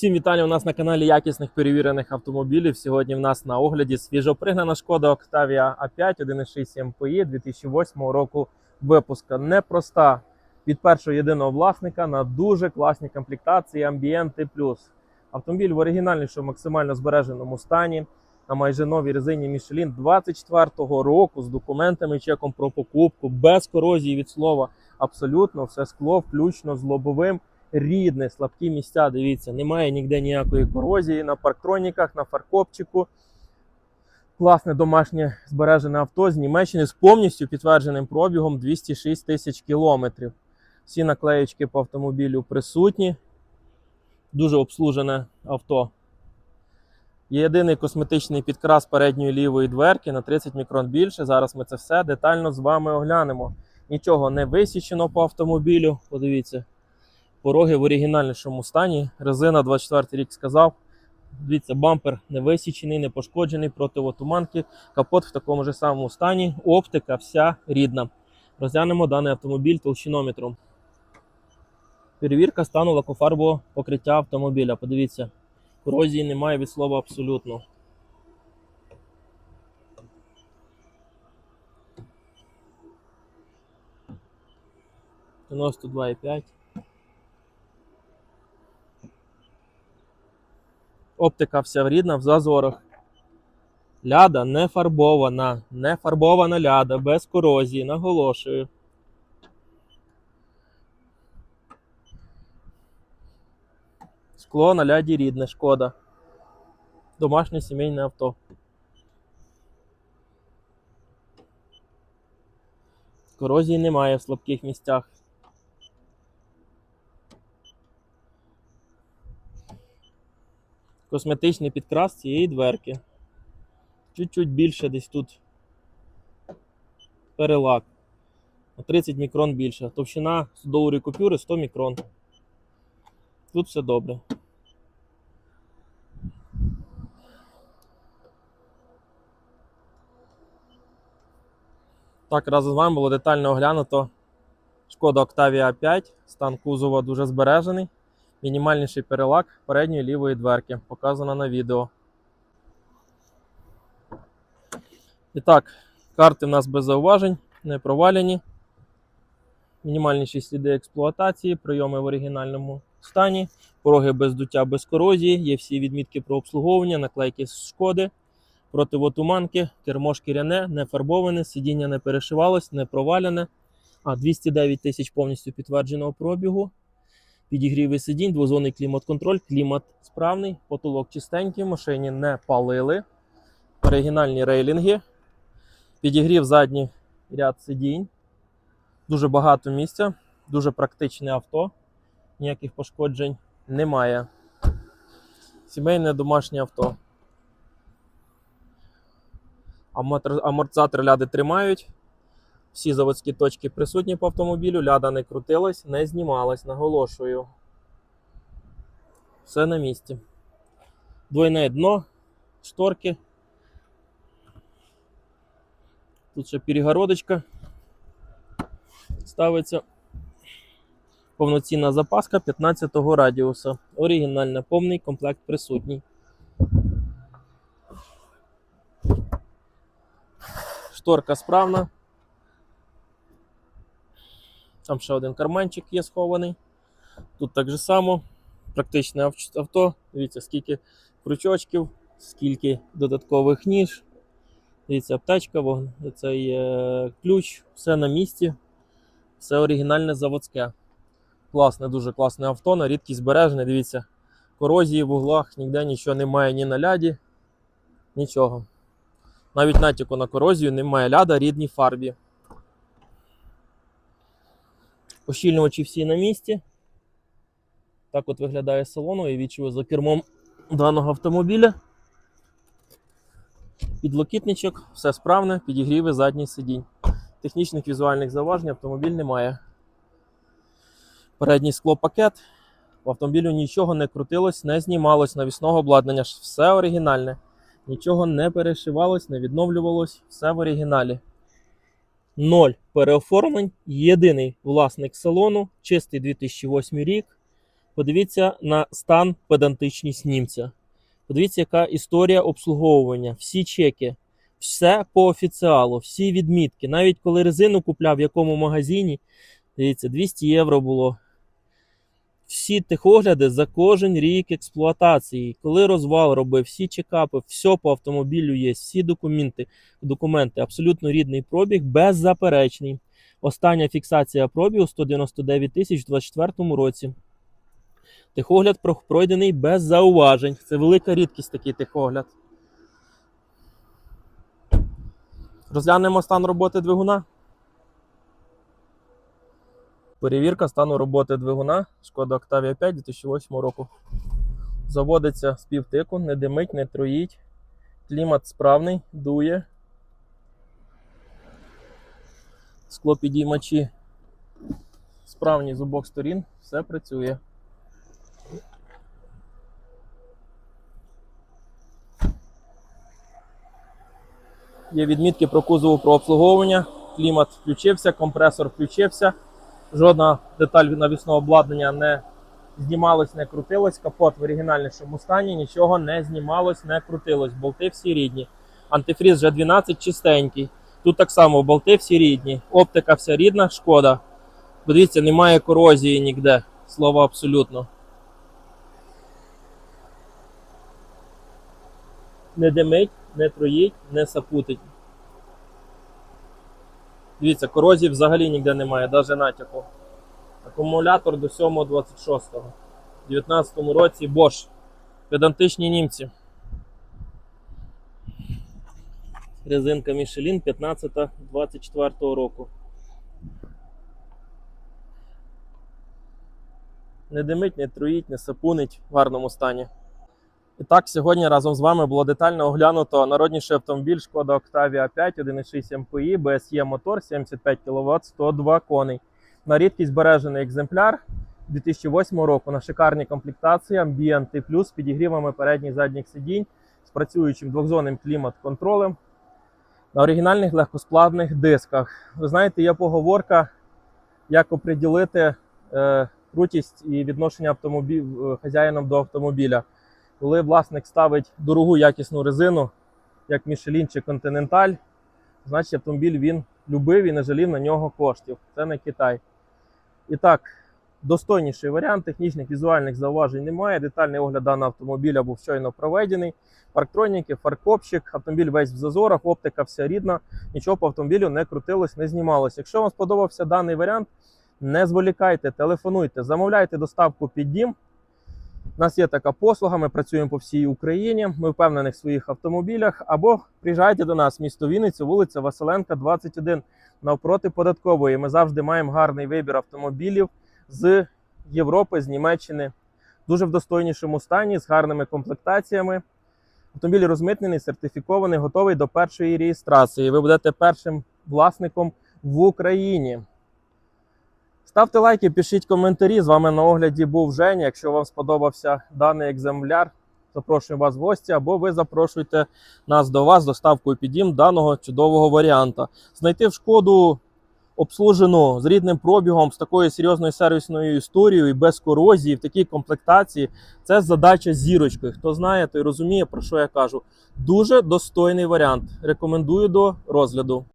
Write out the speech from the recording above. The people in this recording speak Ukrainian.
Всім вітання у нас на каналі якісних перевірених автомобілів. Сьогодні в нас на огляді свіжопригнана шкода Octavia A5 1.6 MPI 2008 року випуска. Непроста від першого єдиного власника на дуже класній комплектації Ambient Plus. Автомобіль в оригінальнішому максимально збереженому стані на майже новій резині Michelin 24-го року з документами чеком про покупку, без корозії від слова. Абсолютно все скло, включно з лобовим рідне, слабкі місця. Дивіться, немає ніде ніякої корозії на парктроніках, на фаркопчику. Класне домашнє збережене авто з Німеччини з повністю підтвердженим пробігом 206 тисяч кілометрів. Всі наклеєчки по автомобілю присутні. Дуже обслужене авто. Єдиний косметичний підкрас передньої лівої дверки на 30 мікрон більше. Зараз ми це все детально з вами оглянемо. Нічого не висічено по автомобілю. Подивіться, пороги в оригінальнішому стані. Резина 24 рік сказав. Дивіться, бампер не висічений, не пошкоджений, противотуманки. Капот в такому ж самому стані. Оптика вся рідна. Розглянемо даний автомобіль толщинометром. Перевірка стану лакофарбового покриття автомобіля. Подивіться, корозії немає від слова абсолютно. Дев'яносто Оптика вся рідна в зазорах. Ляда не фарбована, не фарбована ляда, без корозії, наголошую. Скло на ляді рідне, шкода. Домашнє сімейне авто. Корозії немає в слабких місцях. Косметичний підкрас цієї дверки. Чуть-чуть більше десь тут перелак. На 30 мікрон більше. Товщина судової купюри 100 мікрон. Тут все добре. Так, разом з вами було детально оглянуто шкода Octavia 5. Стан кузова дуже збережений. Мінімальніший перелак передньої лівої дверки. Показано на відео. І так, карти в нас без зауважень, не провалені. Мінімальніші сліди експлуатації, прийоми в оригінальному стані, пороги без дуття, без корозії, є всі відмітки про обслуговування, наклейки шкоди, противотуманки, кермо шкіряне, не фарбоване, сидіння не перешивалось, не провалене. А 209 тисяч повністю підтвердженого пробігу. Підігріви сидінь, двозонний клімат-контроль, клімат справний, потолок чистенький, машині не палили. Оригінальні рейлінги. Підігрів задній ряд сидінь. Дуже багато місця, дуже практичне авто. Ніяких пошкоджень немає. Сімейне домашнє авто. Амортизатор- ляди тримають. Всі заводські точки присутні по автомобілю. Ляда не крутилась, не знімалась, наголошую. Все на місці. Двойне дно, шторки. Тут ще перегородочка ставиться. Повноцінна запаска 15-го радіуса. Оригінальна, повний комплект присутній. Шторка справна. Там ще один карманчик є схований. Тут так же само. Практичне авто. Дивіться, скільки крючочків, скільки додаткових ніж. Дивіться, аптечка, цей е, ключ, все на місці. Все оригінальне заводське. Класне, дуже класне авто, на рідкість збережене. Дивіться, корозії в углах, ніде нічого немає ні на ляді, нічого. Навіть натяку на корозію немає ляда рідній фарбі. Ощільнювачі всі на місці. Так от виглядає салон, і відчую за кермом даного автомобіля. Підлокітничок, все справне, підігріви задній сидінь. Технічних візуальних зауважень автомобіль не має. Передній склопакет. В автомобілю нічого не крутилось, не знімалось навісного обладнання. Все оригінальне. Нічого не перешивалось, не відновлювалось, все в оригіналі. Ноль переоформлень. Єдиний власник салону, чистий 2008 рік. Подивіться на стан педантичність німця. Подивіться, яка історія обслуговування, всі чеки, все по офіціалу, всі відмітки. Навіть коли резину купляв в якому магазині, дивіться, 200 євро було. Всі техогляди за кожен рік експлуатації. Коли розвал робив, всі чекапи, все по автомобілю є, всі документи, документи, абсолютно рідний пробіг, беззаперечний. Остання фіксація пробігу 199 тисяч у 2024 році. Техогляд про- пройдений без зауважень. Це велика рідкість такий техогляд. Розглянемо стан роботи двигуна. Перевірка стану роботи двигуна Шкода Octavia 5 2008 року. Заводиться з півтику, не димить, не троїть. Клімат справний, дує. Склопідіймачі справні з обох сторін, все працює. Є відмітки про кузову про обслуговування. Клімат включився, компресор включився. Жодна деталь навісного обладнання не знімалась, не крутилась. Капот в оригінальнішому стані, нічого не знімалось, не крутилось. Болти всі рідні. Антифріз вже 12 чистенький. Тут так само болти всі рідні. Оптика вся рідна, шкода. Подивіться, немає корозії ніде. Слово абсолютно. Не димить, не троїть, не сапутить. Дивіться, корозії взагалі ніде немає, навіть натяку. Акумулятор до 7.26. У 19 році Bosch. Педантичні німці. Резинка Michelin 15-24 року. Не димить, не труїть, не сапунить в гарному стані. І так, сьогодні разом з вами було детально оглянуто народніший автомобіль Шкода Octavia 5 1.6 MPI, BSE мотор 75 кВт, 102 коней. На рідкість збережений екземпляр 2008 року на шикарній комплектації Ambient T+, з підігрівами передніх задніх сидінь, з працюючим двохзонним клімат-контролем на оригінальних легкосплавних дисках. Ви знаєте, є поговорка, як оприділити е, крутість і відношення автомобіль, е, хазяїном до автомобіля. Коли власник ставить дорогу якісну резину, як Michelin чи Continental, значить автомобіль він любив і не жалів на нього коштів. Це не Китай. І так, достойніший варіант, технічних візуальних зауважень немає. Детальний огляд даного автомобіля був щойно проведений. Парктроніки, фаркопчик, автомобіль весь в зазорах, оптика вся рідна, нічого по автомобілю не крутилось, не знімалось. Якщо вам сподобався даний варіант, не зволікайте, телефонуйте, замовляйте доставку під дім. Нас є така послуга, ми працюємо по всій Україні. Ми впевнені в своїх автомобілях. Або приїжджайте до нас, місто Вінниця, вулиця Василенка, 21, навпроти податкової. Ми завжди маємо гарний вибір автомобілів з Європи, з Німеччини. Дуже в достойнішому стані, з гарними комплектаціями. Автомобіль розмитнений, сертифікований, готовий до першої реєстрації. Ви будете першим власником в Україні. Ставте лайки, пишіть коментарі. З вами на огляді був Женя. Якщо вам сподобався даний екземпляр, запрошуємо вас в гості, або ви запрошуйте нас до вас з доставкою під дім даного чудового варіанта. Знайти в шкоду обслужену з рідним пробігом, з такою серйозною сервісною історією і без корозії, в такій комплектації. Це задача з зірочкою. Хто знає, той розуміє, про що я кажу. Дуже достойний варіант. Рекомендую до розгляду.